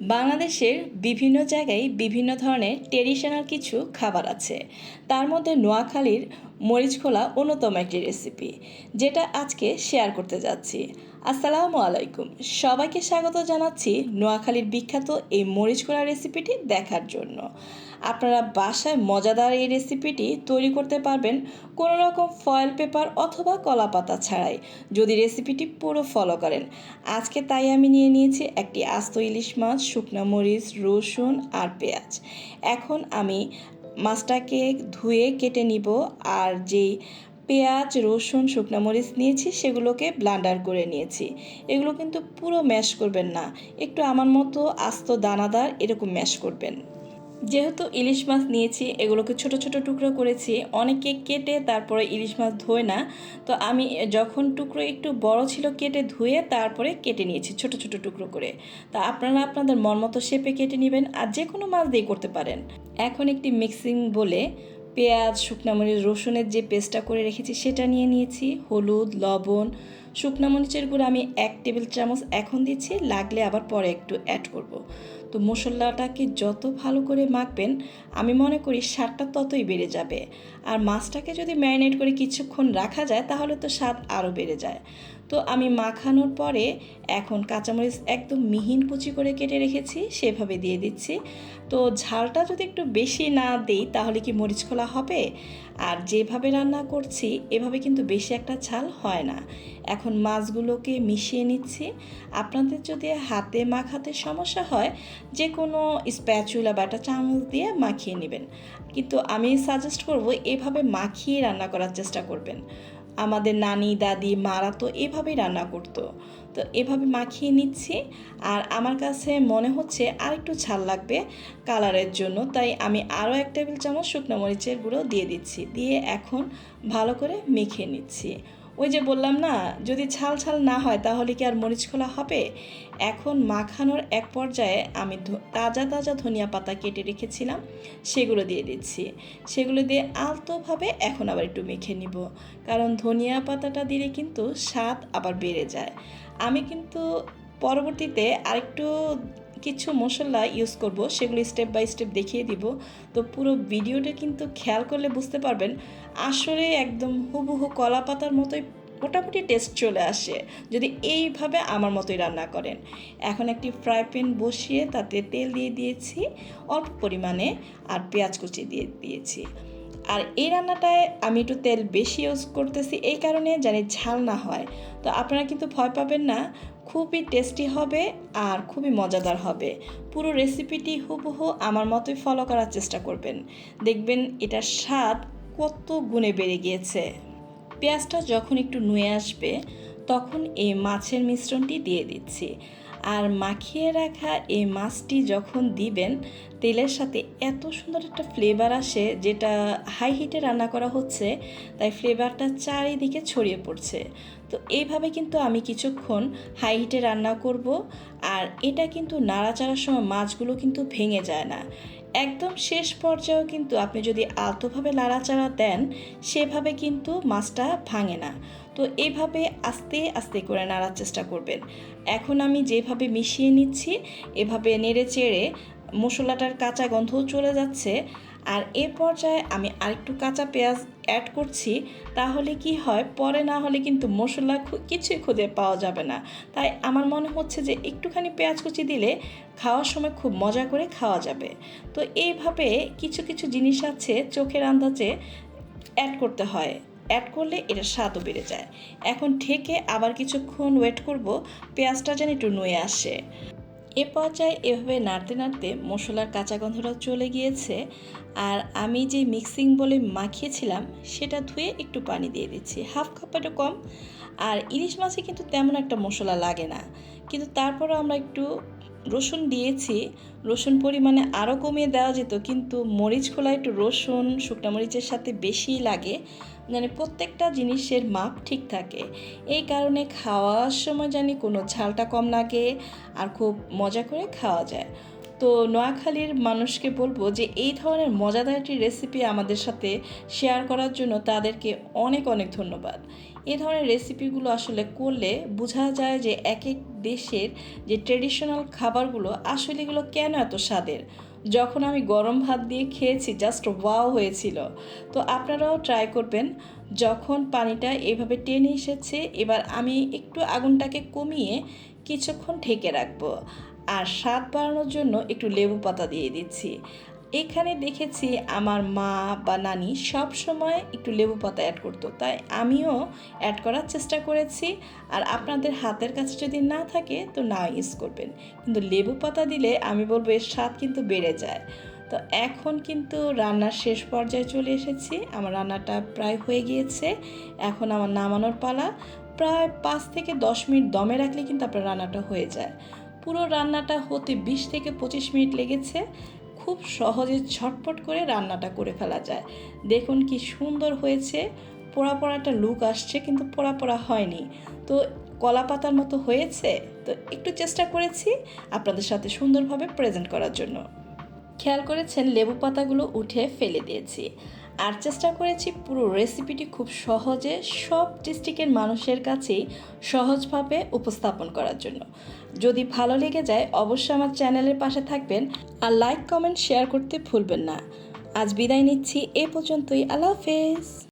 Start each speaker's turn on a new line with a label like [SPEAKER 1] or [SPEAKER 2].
[SPEAKER 1] বাংলাদেশের বিভিন্ন জায়গায় বিভিন্ন ধরনের ট্রেডিশনাল কিছু খাবার আছে। তার মধ্যে নোয়াখালীর মরিচখোলা অন্যতম একটি রেসিপি যেটা আজকে শেয়ার করতে যাচ্ছি। আসসালামু আলাইকুম। সবাইকে স্বাগত জানাচ্ছি নোয়াখালীর বিখ্যাত এই মরিচখোলা রেসিপিটি দেখার জন্য। আপনারা বাসায় মজাদার এই রেসিপিটি তৈরি করতে পারবেন কোনো রকম ফয়েল পেপার অথবা কলা পাতা ছাড়াই, যদি রেসিপিটি পুরো ফলো করেন। আজকে তাই আমি নিয়ে নিয়েছি একটি আস্ত ইলিশ মাছ, শুকনো মরিচ, রসুন আর পেঁয়াজ। এখন আমি মাছটাকে ধুয়ে কেটে নিব আর যেই পেঁয়াজ, রসুন, শুকনো মরিচ নিয়েছি, সেগুলোকে ব্লান্ডার করে নিয়েছি। এগুলো কিন্তু পুরো ম্যাশ করবেন না। একটু আমার মতো আস্ত দানাদার এরকম ম্যাশ করবেন। যেহেতু ইলিশ মাছ নিয়েছি, এগুলোকে ছোট ছোট টুকরো করেছি, অনেকে কেটে তারপরে ইলিশ মাছ ধোয় না। তো আমি যখন টুকরো একটু বড় ছিল কেটে ধুয়ে তারপরে কেটে নিয়েছি ছোট ছোট টুকরো করে। তা আপনারা আপনাদের মন মতো শেপে কেটে নেবেন আর যে কোনো মাছ দিয়ে করতে পারেন। এখন একটি মিক্সিং বলে পেঁয়াজ, শুকনো মরিচ, রসুনের যে পেস্টটা করে রেখেছি সেটা নিয়ে নিয়েছি, হলুদ, লবণ, শুকনো মরিচের গুঁড়ো আমি এক টেবিল চামচ এখন দিচ্ছি, লাগলে আবার পরে একটু অ্যাড করব। তো মশলাটাকে যত ভালো করে মাখবেন, আমি মনে করি স্বাদটা ততই বেড়ে যাবে। আর মাছটাকে যদি ম্যারিনেট করে কিছুক্ষণ রাখা যায়, তাহলে তো স্বাদ আরও বেড়ে যায়। তো আমি মাখানোর পরে এখন কাঁচামরিচ একদম মিহিন কুচি করে কেটে রেখেছি, সেভাবে দিয়ে দিচ্ছি। তো ঝালটা যদি একটু বেশি না দিই, তাহলে কি মরিচ খোলা হবে? আর যেভাবে রান্না করছি, এভাবে কিন্তু বেশি একটা ঝাল হয় না। এখন মাছগুলোকে মিশিয়ে নিচ্ছি। আপনাদের যদি হাতে মাখাতে সমস্যা হয় যে কোনো স্প্যাচুলা বা একটা চামচ দিয়ে মাখিয়ে নেবেন। কিন্তু আমি সাজেস্ট করব, এভাবে মাখিয়ে রান্না করার চেষ্টা করবেন। আমাদের নানি, দাদি, মারা তো এভাবেই রান্না করতো। তো এভাবে মাখিয়ে নিচ্ছি। আর আমার কাছে মনে হচ্ছে আর একটু ঝাল লাগবে কালারের জন্য। তাই আমি আরও এক টেবিল চামচ শুকনো মরিচের গুঁড়ো দিয়ে দিচ্ছি। দিয়ে এখন ভালো করে মেখে নিচ্ছি। ওই যে বললাম না, যদি ছাল ছাল না হয় তাহলে কি আর মরিচ খোলা হবে? এখন মাখানোর এক পর্যায়ে আমি তাজা তাজা ধনিয়া পাতা কেটে রেখেছিলাম, সেগুলো দিয়ে দিচ্ছি। সেগুলো দিয়ে আলতোভাবে এখন আবার একটু মেখে নিব। কারণ ধনিয়া পাতাটা দিলে কিন্তু স্বাদ আবার বেড়ে যায়। আমি কিন্তু পরবর্তীতে আরেকটু কিছু মশলা ইউজ করব, সেগুলো স্টেপ বাই স্টেপ দেখিয়ে দিব। তো পুরো ভিডিওটা কিন্তু খেয়াল করলে বুঝতে পারবেন, আসলে একদম হুবহু কলা পাতার মতোই মোটামুটি টেস্ট চলে আসে, যদি এইভাবে আমার মতোই রান্না করেন। এখন একটি ফ্রাই প্যান বসিয়ে তাতে তেল দিয়ে দিয়েছি, অল্প পরিমাণে, আর পেঁয়াজ কুচি দিয়ে দিয়েছি। আর এই রান্নাটায় আমি একটু তেল বেশি ইউজ করতেছি, এই কারণে জানি ঝাল না হয়। তো আপনারা কিন্তু ভয় পাবেন না খুবই টেস্টি হবে আর খুবই মজাদার হবে। পুরো রেসিপিটি হুবহু আমার মতোই ফলো করার চেষ্টা করবেন। দেখবেন এটার স্বাদ কত গুণে বেড়ে গিয়েছে। পেঁয়াজটা যখন একটু নুয়ে আসবে, তখন এই মাছের মিশ্রণটি দিয়ে দিচ্ছি। আর মাখিয়ে রাখা এই মাছটি যখন দিবেন, তেলের সাথে এত সুন্দর একটা ফ্লেভার আসে যেটা হাই হিটে রান্না করা হচ্ছে, তাই ফ্লেভারটা চারিদিকে ছড়িয়ে পড়ছে। তো এইভাবে কিন্তু আমি কিছুক্ষণ হাই হিটে রান্না করব, আর এটা কিন্তু নাড়াচাড়ার সময় মাছগুলো কিন্তু ভেঙে যায় না। একদম শেষ পর্যায়েও কিন্তু আপনি যদি আলতোভাবে নাড়াচাড়া দেন, সেভাবে কিন্তু মাছটা ভাঙে না। তো এইভাবে আস্তে আস্তে করে নাড়ার চেষ্টা করবেন। এখন আমি যেভাবে মিশিয়ে নিচ্ছি, এভাবে নেড়ে চেড়ে মশলাটার কাঁচা গন্ধও চলে যাচ্ছে। আর এ পর্যায়ে আমি আরেকটু কাঁচা পেঁয়াজ অ্যাড করছি। তাহলে কি হয়? পরে না হলে কিন্তু মশলা কিছুই খুঁজে পাওয়া যাবে না। তাই আমার মনে হচ্ছে যে একটুখানি পেঁয়াজ কুচি দিলে খাওয়ার সময় খুব মজা করে খাওয়া যাবে। তো এইভাবে কিছু কিছু জিনিস আছে চোখের আন্দাজে অ্যাড করতে হয়। অ্যাড করলে এটা স্বাদও বেড়ে যায়। এখন ঠেকে আবার কিছুক্ষণ ওয়েট করব। পেঁয়াজটা যেন একটু নুয়ে আসে। এ পর্যায়ে এভাবে নাড়তে নাড়তে মশলার কাঁচা গন্ধটাও চলে গিয়েছে আর আমি যে মিক্সিং বলে মাখিয়েছিলাম সেটা ধুয়ে একটু পানি দিয়ে দিচ্ছি। হাফ কাপ একটু কম। আর ইলিশ মাছে কিন্তু তেমন একটা মশলা লাগে না। কিন্তু তারপরও আমরা একটু রসুন দিয়েছি, রসুন পরিমাণে আরও কমিয়ে দেওয়া যেত, কিন্তু মরিচ খোলা একটু রসুন, শুকনো মরিচের সাথে বেশি লাগে মানে প্রত্যেকটা জিনিসের মাপ ঠিক থাকে। এই কারণে খাওয়ার সময় জানি কোনো ঝালটা কম লাগে আর খুব মজা করে খাওয়া যায়। তো নোয়াখালীর মানুষকে বলব যে এই ধরনের মজাদার একটি রেসিপি আমাদের সাথে শেয়ার করার জন্য তাদেরকে অনেক অনেক ধন্যবাদ। এ ধরনের রেসিপিগুলো আসলে করলে বোঝা যায় যে এক এক দেশের যে ট্রেডিশনাল খাবারগুলো, আসলে এগুলো কেন এত স্বাদের? যখন আমি গরম ভাত দিয়ে খেয়েছি জাস্ট ওয়াও হয়েছিল। তো আপনারাও ট্রাই করবেন। যখন পানিটা এভাবে টেনে এসেছে, এবার আমি একটু আগুনটাকে কমিয়ে কিছুক্ষণ ঢেকে রাখব। আর স্বাদ বাড়ানোর জন্য একটু লেবু পাতা দিয়ে দিচ্ছি। এখানে দেখেছি আমার মা বা নানি সব সময় একটু লেবু পাতা অ্যাড করতো। তাই আমিও অ্যাড করার চেষ্টা করেছি। আর আপনাদের হাতের কাছে যদি না থাকে, তো না ইউজ করবেন। কিন্তু লেবু পাতা দিলে আমি বলব এর স্বাদ কিন্তু বেড়ে যায়। তো এখন কিন্তু রান্নার শেষ পর্যায়ে চলে এসেছি। আমার রান্নাটা প্রায় হয়ে গিয়েছে। এখন আমার নামানোর পালা। প্রায় পাঁচ থেকে দশ মিনিট দমে রাখলে কিন্তু আপনার রান্নাটা হয়ে যায়। পুরো রান্নাটা হতে বিশ থেকে পঁচিশ মিনিট লেগেছে। খুব সহজে ঝটপট করে রান্নাটা করে ফেলা যায়। দেখুন কি সুন্দর হয়েছে। পোড়া পোড়াটা লুক আসছে কিন্তু পোড়া পোড়া হয়নি। তো কলা পাতার মতো হয়েছে? তো একটু চেষ্টা করেছি আপনাদের সাথে সুন্দরভাবে প্রেজেন্ট করার জন্য। খেয়াল করেছেন লেবু পাতাগুলো উঠে ফেলে দিয়েছি। আর চেষ্টা করেছি পুরো রেসিপিটি খুব সহজে সব ডিস্ট্রিক্টের মানুষের কাছেই সহজভাবে উপস্থাপন করার জন্য। যদি ভালো লেগে যায়, অবশ্যই আমার চ্যানেলের পাশে থাকবেন আর লাইক কমেন্ট শেয়ার করতে ভুলবেন না। আজ বিদায় নিচ্ছি, এ পর্যন্তই। আল্লাহ হাফেজ।